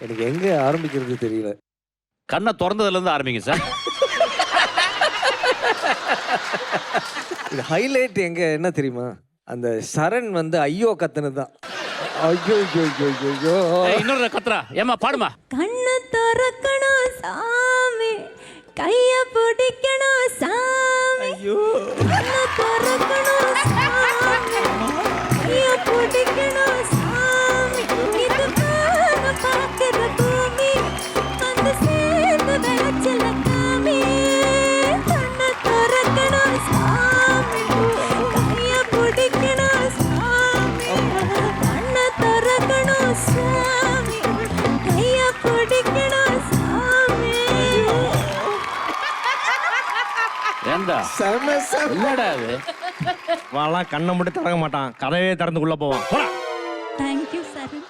எனக்கு எங்க ஆரம்பிக்கிறது தெரியல. கண்ணை திறந்ததுல இருந்து ஆரம்பிங்க சார். இது ஹைலைட் எங்க என்ன தெரியுமா? அந்த சரண் வந்து ஐயோ கத்துனது தான் ஐயோ ஐயோ ஐயோ ஐயோ, ஐயோ. ஏய், இன்னொரு கத்துறா. ஏமா பாடுமா கண்ணு திறக்கணும் ஏண்டா? கண்ணை மட்டும் திறக்க மாட்டான். கதவே திறந்துக்குள்ள போவான். தேங்க்யூ சரண்